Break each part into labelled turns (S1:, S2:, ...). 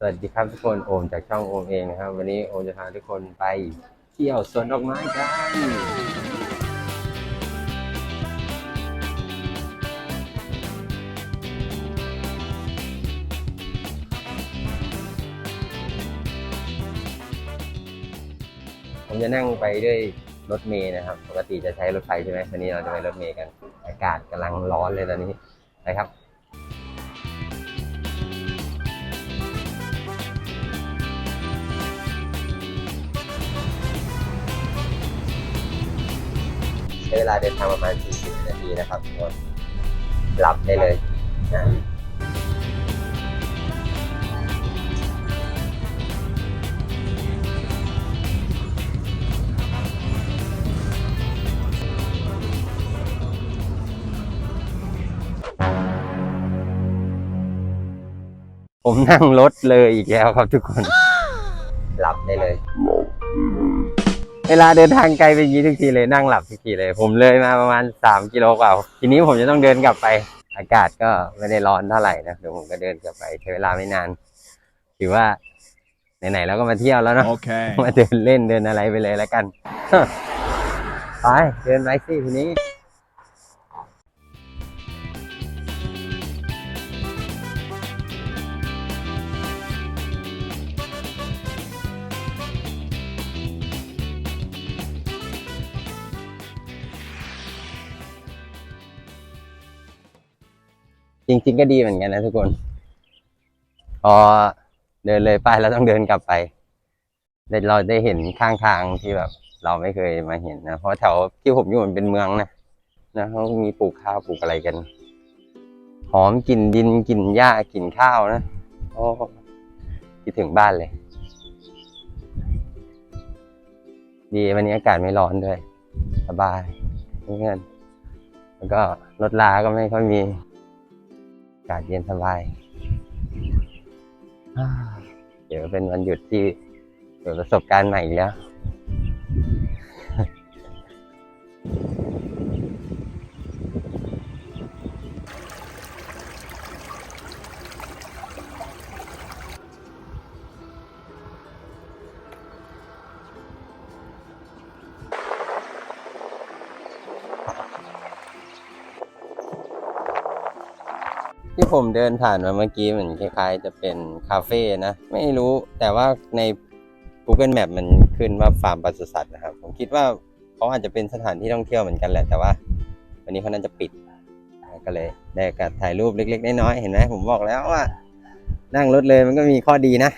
S1: สวัสดีครับทุกคนโอมจากช่องโอมเองนะครับ วันนี้โอมจะพาทุกคนไปเที่ยวสวนดอกไม้กันผมจะนั่งไปด้วยรถเมย์นะครับ ปกติจะใช้รถไฟใช่ไหมวันนี้เราจะไปรถเมย์กัน อากาศกำลังร้อนเลยตอนนี้ไปครับ ช้เวลาเดินทางประมาณ 40 นาทีนะครับทุกคนหลับได้เลยนะผมนั่งรถเลยอีกแล้วครับทุกคน เวลาเดินทางไกลเป็นอย่างนี้ทุกทีเลยนั่งหลับทุกทีเลย ผมเลยมาประมาณสามกิโลกว่า ทีนี้ผมจะต้องเดินกลับไป อากาศก็ไม่ได้ร้อนเท่าไหร่นะเดี๋ยวผมก็เดินกลับไปใช้เวลาไม่นานถือว่าไหนๆเราก็มาเที่ยวแล้วเนาะ
S2: Okay.
S1: มาเดินเล่นเดินอะไรไปเลยแล้วกัน ไปเดินไปสิทีนี้ จริง ๆ ก็ดีเหมือนกันนะทุกคน พอเดินเลยไปแล้วต้องเดินกลับไปได้เราได้เห็นข้างทางที่แบบ เราไม่เคยมาเห็นนะ เพราะแถวที่ผมอยู่มันเป็นเมืองนะนะเขามีปลูกข้าวปลูกอะไรกัน หอมกลิ่นดินกลิ่นหญ้ากลิ่นข้าวนะโอ้คิดถึงบ้านเลย ดีวันนี้อากาศไม่ร้อนด้วย สบายเพื่อนแล้วก็รถลาก็ไม่ค่อยมีากาศเย็นสบายอ่าเดี๋ยวเป็นวันหยุดที่เปิดประสบการณ์ใหม่อีกแล้ว ที่ผมเดินผ่านมาเมื่อกี้เหมือนคล้ายๆ จะเป็นคาเฟ่นะ ไม่รู้แต่ว่าใน Google Map มันขึ้นว่าฟาร์มปศุสัตว์นะครับ ผมคิดว่าเขาอาจจะเป็นสถานที่ท่องเที่ยวเหมือนกันแหละแต่ว่า วันนี้เขาน่าจะปิดก็เลยได้กัดถ่ายรูปเล็ก ๆ น้อยๆเห็นไหมผมบอกแล้วว่า นั่งรถเลยมันก็มีข้อดีนะ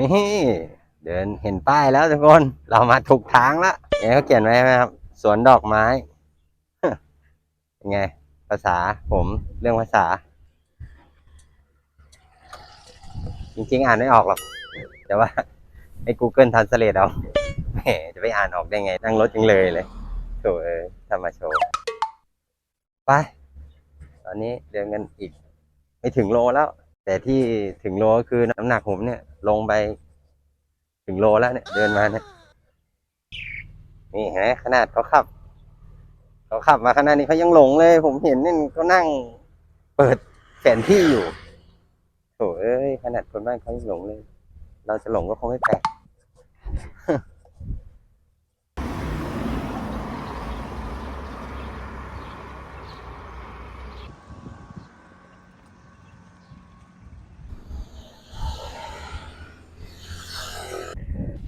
S1: นี่เดินเห็นป้ายแล้วทุกคน เรามาถูกทางแล้วเนี่ยเขาเขียนไว้ไหมครับ สวนดอกไม้เป็นไง ภาษาผมเรื่องภาษา จริงๆ อ่านไม่ออกหรอก แต่ว่าให้ Google Translate เอาแหมจะไปอ่านออกได้ไง นั่งรถยังเลยเลยโถเอ้ยทำมาโชว์ ไป ตอนนี้เดินกันอีก ไม่ถึงโลแล้ว แต่ที่ถึงโลก็คือน้ำหนักผมเนี่ย ลงไปถึงโลแล้วเนี่ย เดินมาเนี่ยนี่เห็นไหมขนาดเขาขับเขาขับมาขนาดนี้เขายังหลงเลย ผมเห็นนี่เขานั่งเปิดแผนที่อยู่โถเอ้ยขนาดคนบ้านเขายังหลงเลย เราจะหลงก็คงไม่แปลก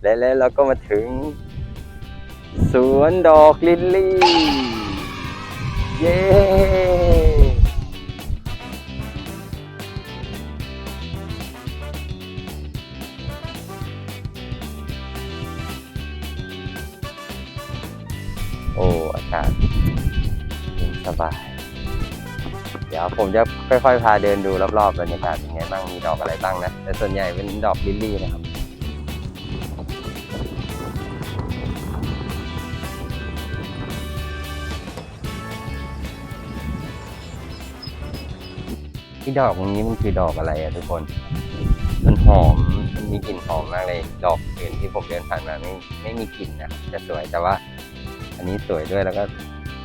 S1: และแล้วเราก็มาถึง สวนดอกลิลลี่ เย้โอ้อากาศสบาย เดี๋ยวผมจะค่อยๆ พาเดินดูรอบๆบรรยากาศเป็นไงบ้าง มีดอกอะไรบ้างนะ แต่ส่วนใหญ่เป็นดอกลิลลี่นะครับ ที่ดอกตรงนี้มันคือดอกอะไรอะทุกคน มันหอมมันมีกลิ่นหอมมากเลย ดอกอื่นที่ผมเดินผ่านมาไม่ไม่มีกลิ่นนะจะสวยแต่ว่า อันนี้สวยด้วยแล้วก็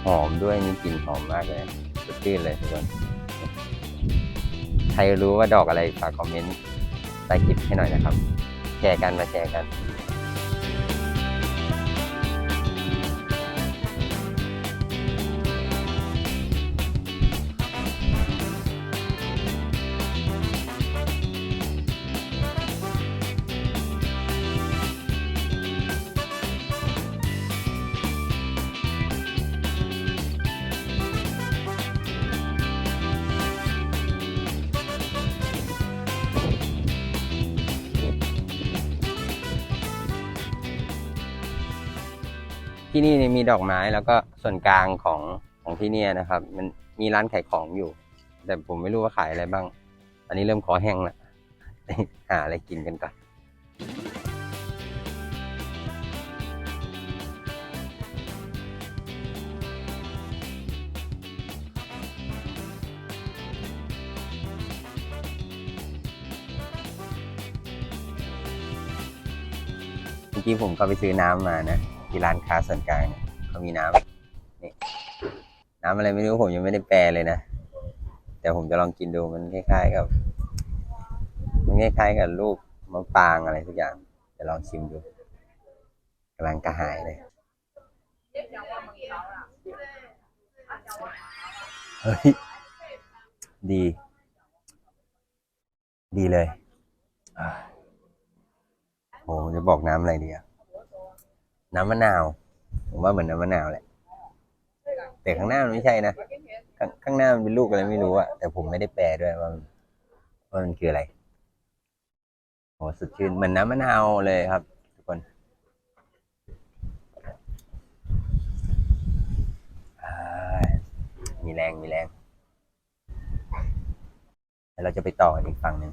S1: หอมด้วยมีกลิ่นหอมมากเลยสดชื่นเลยทุกคน ใครรู้ว่าดอกอะไรฝากคอมเมนต์ใต้คลิปให้หน่อยนะครับ แชร์กันมาแชร์กัน ที่นี่เนี่ยมีดอกไม้แล้วก็ส่วนกลางของของที่เนี่ยนะครับ มันมีร้านขายของอยู่ แต่ผมไม่รู้ว่าขายอะไรบ้าง อันนี้เริ่มคอแห้งล้วหาอะไรกินกันก่อนเมื่อกี้ผมก็ไปซื้อน้ำมานะ ที่ร้านค้าส่วนกลางเนี่ยเขามีน้ำนี่น้ำอะไรไม่รู้ผมยังไม่ได้แปลเลยนะ แต่ผมจะลองกินดูมันคล้ายๆกับ มันคล้ายๆกับลูกมะปางอะไรทุกอย่างจะลองชิมดูกำลังกระหายเลยเฮ้ยดี ดีเลยอ่าโหจะบอกน้ำอะไรดีอะ น้ำมะนาว ผมว่าเหมือนน้ำมะนาวแหละ แต่ข้างหน้ามันไม่ใช่นะ ข้างข้างหน้ามันเป็นลูกอะไรไม่รู้อะแต่ผมไม่ได้แปลด้วยว่ามันว่ามันคืออะไรโอ้สดชื่นเหมือนน้ำมะนาวเลยครับ ทุกคนมีแรงมีแรงแล้วเราจะไปต่ออีกฝั่งหนึ่ง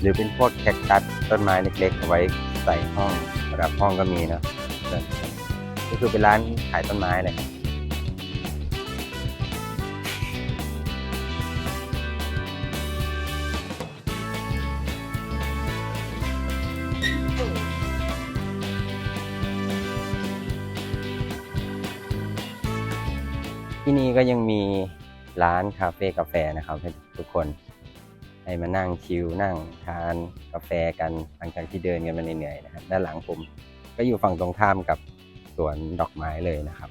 S1: หรือเป็นพวกแคคตัสต้นไม้เล็กๆเอาไว้ใส่ห้องระดับห้องก็มีนะก็คือเป็นร้านขายต้นไม้เลยที่นี่ก็ยังมีร้านคาเฟ่กาแฟนะครับให้ทุกคน ให้มานั่งชิลนั่งทานกาแฟกันหลังจากที่เดินกันมาเหนื่อยๆนะครับด้านหลังผมก็อยู่ฝั่งตรงข้ามกับสวนดอกไม้เลยนะครับ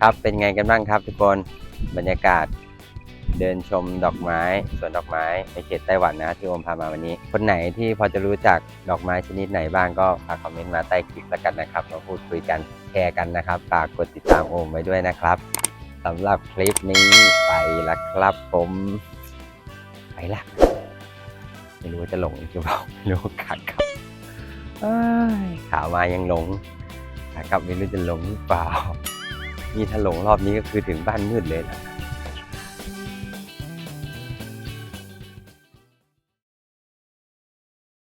S1: ครับเป็นไงกันบ้างครับทุกคนบรรยากาศ เดินชมดอกไม้สวนดอกไม้ในเขตไต้หวันนะที่โอมพามาวันนี้ คนไหนที่พอจะรู้จักดอกไม้ชนิดไหนบ้างก็ฝากคอมเมนต์มาใต้คลิปแล้วกันนะครับมาพูดคุยกันแชร์กันนะครับฝากกดติดตามโอมไว้ด้วยนะครับสำหรับคลิปนี้ไปละครับผมไปละไม่รู้ว่าจะหลงอีกหรือเปล่าไม่รู้ขากับขามายังหลงขากลับไม่รู้จะหลงหรือเปล่านี่ถ้าหลงรอบนี้ก็คือถึงบ้านมืดเลยนะ